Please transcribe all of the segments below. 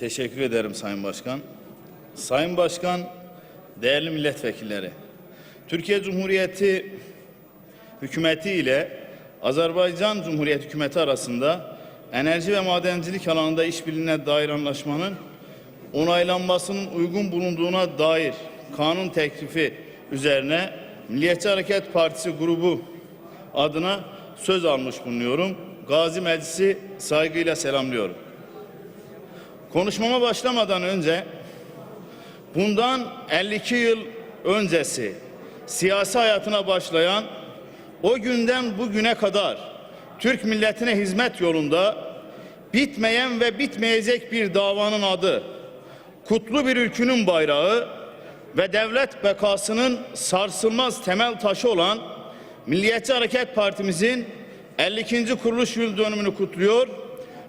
Teşekkür ederim Sayın Başkan. Sayın Başkan, değerli milletvekilleri, Türkiye Cumhuriyeti hükümeti ile Azerbaycan Cumhuriyeti hükümeti arasında enerji ve madencilik alanında işbirliğine dair anlaşmanın onaylanmasının uygun bulunduğuna dair kanun teklifi üzerine Milliyetçi Hareket Partisi grubu adına söz almış bulunuyorum. Gazi Meclisi saygıyla selamlıyorum. Konuşmama başlamadan önce bundan 52 yıl öncesi siyasi hayatına başlayan o günden bugüne kadar Türk milletine hizmet yolunda bitmeyen ve bitmeyecek bir davanın adı, kutlu bir ülkünün bayrağı ve devlet bekasının sarsılmaz temel taşı olan Milliyetçi Hareket Partimizin 52. kuruluş yıl dönümünü kutluyor.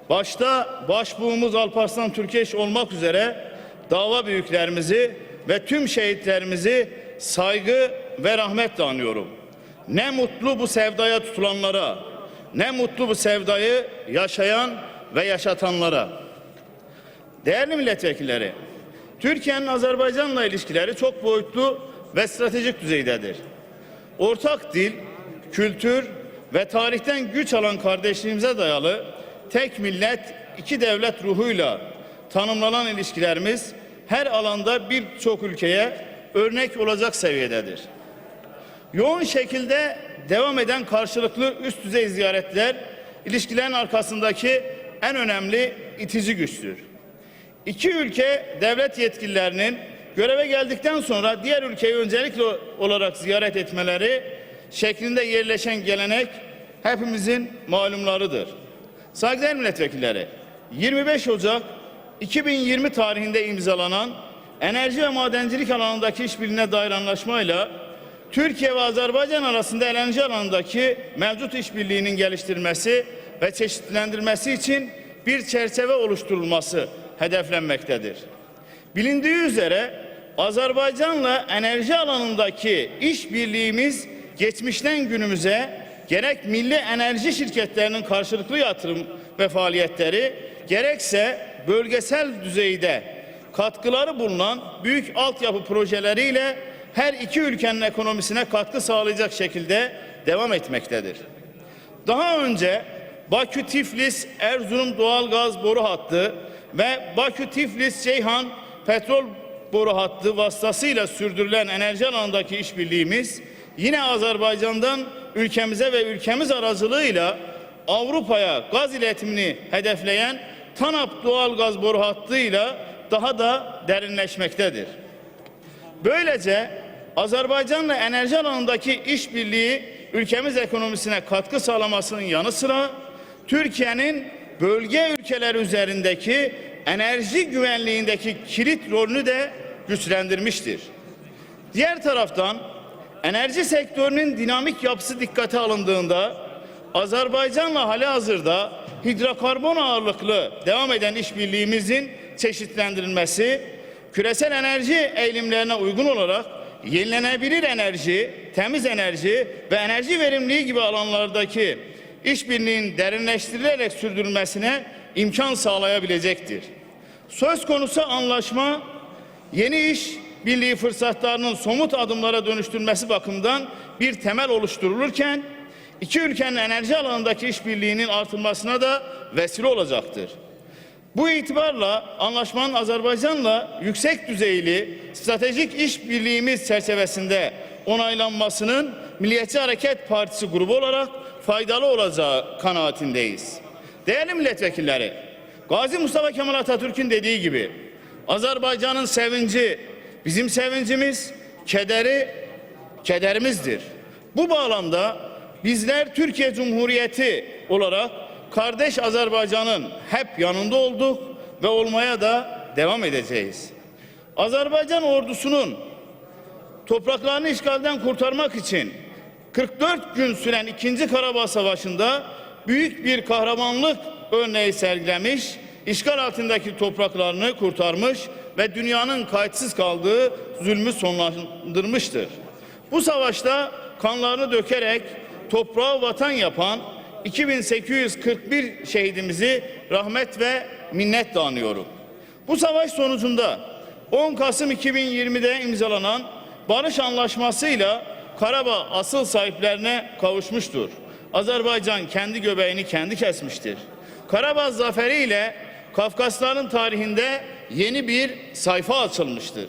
Başta başbuğumuz Alparslan Türkeş olmak üzere dava büyüklerimizi ve tüm şehitlerimizi saygı ve rahmetle anıyorum. Ne mutlu bu sevdaya tutulanlara, ne mutlu bu sevdayı yaşayan ve yaşatanlara. Değerli milletvekilleri, Türkiye'nin Azerbaycan'la ilişkileri çok boyutlu ve stratejik düzeydedir. Ortak dil, kültür ve tarihten güç alan kardeşliğimize dayalı tek millet, iki devlet ruhuyla tanımlanan ilişkilerimiz her alanda birçok ülkeye örnek olacak seviyededir. Yoğun şekilde devam eden karşılıklı üst düzey ziyaretler ilişkilerin arkasındaki en önemli itici güçtür. İki ülke devlet yetkililerinin göreve geldikten sonra diğer ülkeyi öncelikli olarak ziyaret etmeleri şeklinde yerleşen gelenek hepimizin malumlarıdır. Saygıdeğer milletvekilleri, 25 Ocak 2020 tarihinde imzalanan enerji ve madencilik alanındaki işbirliğine dair anlaşmayla Türkiye ve Azerbaycan arasında enerji alanındaki mevcut işbirliğinin geliştirilmesi ve çeşitlendirilmesi için bir çerçeve oluşturulması hedeflenmektedir. Bilindiği üzere Azerbaycan'la enerji alanındaki işbirliğimiz geçmişten günümüze gerek milli enerji şirketlerinin karşılıklı yatırım ve faaliyetleri gerekse bölgesel düzeyde katkıları bulunan büyük altyapı projeleriyle her iki ülkenin ekonomisine katkı sağlayacak şekilde devam etmektedir. Daha önce Bakü Tiflis Erzurum doğalgaz boru hattı ve Bakü Tiflis Ceyhan petrol boru hattı vasıtasıyla sürdürülen enerji alanındaki işbirliğimiz yine Azerbaycan'dan ülkemize ve ülkemiz aracılığıyla Avrupa'ya gaz iletimini hedefleyen TANAP doğalgaz boru hattıyla daha da derinleşmektedir. Böylece Azerbaycan'la enerji alanındaki işbirliği ülkemiz ekonomisine katkı sağlamasının yanı sıra Türkiye'nin bölge ülkeleri üzerindeki enerji güvenliğindeki kilit rolünü de güçlendirmiştir. Diğer taraftan enerji sektörünün dinamik yapısı dikkate alındığında Azerbaycan'la hali hazırda hidrokarbon ağırlıklı devam eden işbirliğimizin çeşitlendirilmesi, küresel enerji eğilimlerine uygun olarak yenilenebilir enerji, temiz enerji ve enerji verimliliği gibi alanlardaki işbirliğinin derinleştirilerek sürdürülmesine imkan sağlayabilecektir. Söz konusu anlaşma yeni iş birliği fırsatlarının somut adımlara dönüştürmesi bakımından bir temel oluşturulurken iki ülkenin enerji alanındaki işbirliğinin artırılmasına da vesile olacaktır. Bu itibarla anlaşmanın Azerbaycan'la yüksek düzeyli stratejik işbirliğimiz çerçevesinde onaylanmasının Milliyetçi Hareket Partisi grubu olarak faydalı olacağı kanaatindeyiz. Değerli milletvekilleri, Gazi Mustafa Kemal Atatürk'ün dediği gibi Azerbaycan'ın sevinci bizim sevincimiz, kederi kederimizdir. Bu bağlamda bizler Türkiye Cumhuriyeti olarak kardeş Azerbaycan'ın hep yanında olduk ve olmaya da devam edeceğiz. Azerbaycan ordusunun topraklarını işgalden kurtarmak için 44 gün süren 2. Karabağ Savaşı'nda büyük bir kahramanlık örneği sergilemiş, işgal altındaki topraklarını kurtarmış ve dünyanın kayıtsız kaldığı zulmü sonlandırmıştır. Bu savaşta kanlarını dökerek toprağı vatan yapan 2841 şehidimizi rahmet ve minnetle anıyorum. Bu savaş sonucunda 10 Kasım 2020'de imzalanan barış anlaşmasıyla Karabağ asıl sahiplerine kavuşmuştur. Azerbaycan kendi göbeğini kendi kesmiştir. Karabağ zaferiyle Kafkasların tarihinde yeni bir sayfa açılmıştır.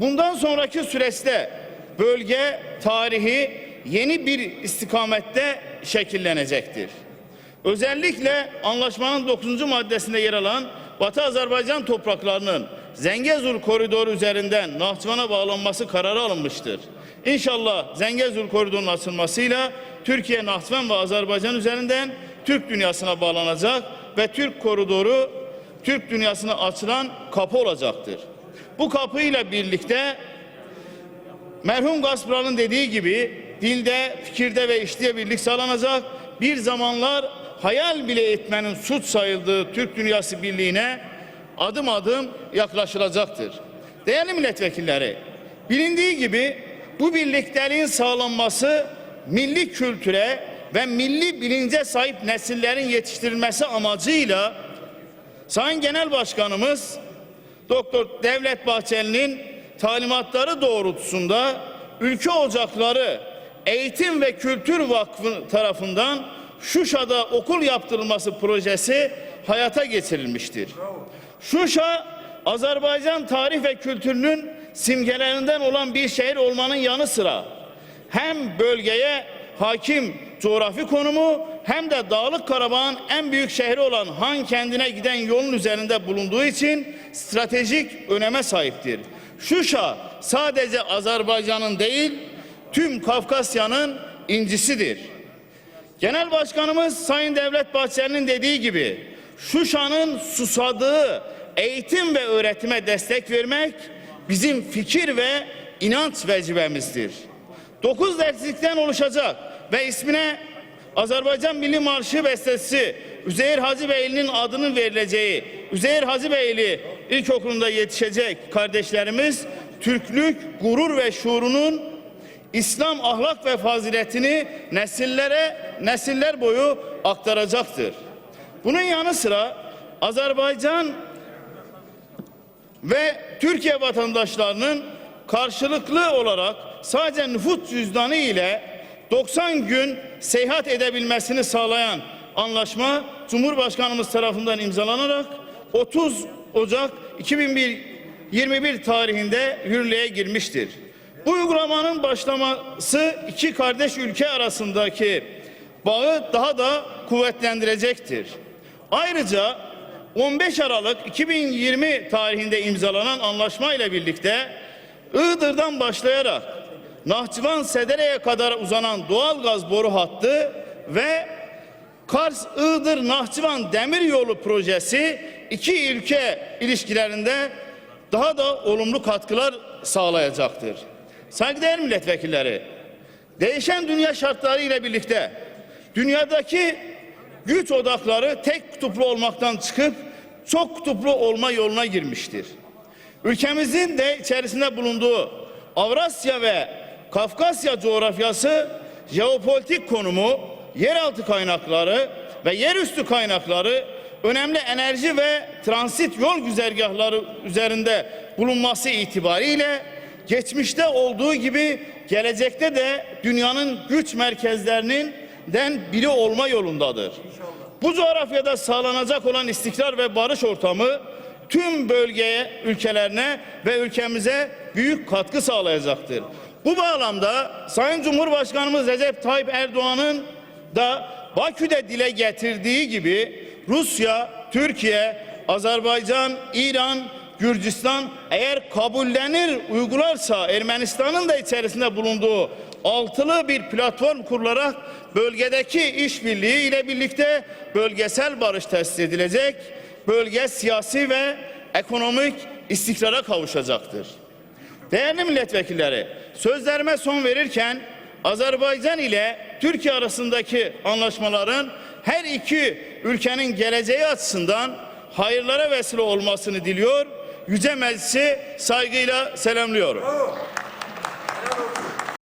Bundan sonraki süreçte bölge tarihi yeni bir istikamette şekillenecektir. Özellikle anlaşmanın 9. maddesinde yer alan Batı Azerbaycan topraklarının Zengezur koridoru üzerinden Nahçıvan'a bağlanması kararı alınmıştır. İnşallah Zengezur koridorunun açılmasıyla Türkiye, Nahçıvan ve Azerbaycan üzerinden Türk dünyasına bağlanacak ve Türk koridoru Türk dünyasına açılan kapı olacaktır. Bu kapıyla birlikte merhum Gaspral'ın dediği gibi dilde, fikirde ve işte birlik sağlanacak. Bir zamanlar hayal bile etmenin suç sayıldığı Türk Dünyası Birliği'ne adım adım yaklaşılacaktır. Değerli milletvekilleri, bilindiği gibi bu birlikteliğin sağlanması milli kültüre ve milli bilince sahip nesillerin yetiştirilmesi amacıyla Sayın Genel Başkanımız Doktor Devlet Bahçeli'nin talimatları doğrultusunda Ülke Ocakları Eğitim ve Kültür Vakfı tarafından Şuşa'da okul yaptırılması projesi hayata geçirilmiştir. Şuşa Azerbaycan tarih ve kültürünün simgelerinden olan bir şehir olmanın yanı sıra hem bölgeye hakim coğrafi konumu hem de Dağlık Karabağ'ın en büyük şehri olan Han kendine giden yolun üzerinde bulunduğu için stratejik öneme sahiptir. Şuşa sadece Azerbaycan'ın değil tüm Kafkasya'nın incisidir. Genel Başkanımız Sayın Devlet Bahçeli'nin dediği gibi Şuşa'nın susadığı eğitim ve öğretime destek vermek bizim fikir ve inanç vecibemizdir. 9 derslikten oluşacak ve ismine Azerbaycan Milli Marşı bestesi Üzeyir Hacı Beyli'nin adının verileceği Üzeyir Hacı Beyli İlkokulu'nda yetişecek kardeşlerimiz Türklük gurur ve şuurunun İslam ahlak ve faziletini nesillere nesiller boyu aktaracaktır. Bunun yanı sıra Azerbaycan ve Türkiye vatandaşlarının karşılıklı olarak sadece nüfus cüzdanı ile 90 gün seyahat edebilmesini sağlayan anlaşma Cumhurbaşkanımız tarafından imzalanarak 30 Ocak 2021 tarihinde yürürlüğe girmiştir. Bu uygulamanın başlaması iki kardeş ülke arasındaki bağı daha da kuvvetlendirecektir. Ayrıca 15 Aralık 2020 tarihinde imzalanan anlaşma ile birlikte Iğdır'dan başlayarak Nahçıvan Sedere'ye kadar uzanan doğal gaz boru hattı ve Kars Iğdır Nahçıvan Demir Yolu projesi iki ülke ilişkilerinde daha da olumlu katkılar sağlayacaktır. Saygıdeğer milletvekilleri, değişen dünya şartları ile birlikte dünyadaki güç odakları tek kutuplu olmaktan çıkıp çok kutuplu olma yoluna girmiştir. Ülkemizin de içerisinde bulunduğu Avrasya ve Kafkasya coğrafyası jeopolitik konumu, yeraltı kaynakları ve yerüstü kaynakları önemli enerji ve transit yol güzergahları üzerinde bulunması itibariyle geçmişte olduğu gibi gelecekte de dünyanın güç merkezlerinin den biri olma yolundadır. Bu coğrafyada sağlanacak olan istikrar ve barış ortamı tüm bölgeye, ülkelerine ve ülkemize büyük katkı sağlayacaktır. Bu bağlamda Sayın Cumhurbaşkanımız Recep Tayyip Erdoğan'ın da Bakü'de dile getirdiği gibi Rusya, Türkiye, Azerbaycan, İran, Gürcistan eğer kabullenir uygularsa Ermenistan'ın da içerisinde bulunduğu altılı bir platform kurularak bölgedeki işbirliği ile birlikte bölgesel barış tesis edilecek. Bölge siyasi ve ekonomik istikrara kavuşacaktır. Değerli milletvekilleri, sözlerime son verirken Azerbaycan ile Türkiye arasındaki anlaşmaların her iki ülkenin geleceği açısından hayırlara vesile olmasını diliyor. Yüce Meclisi saygıyla selamlıyorum.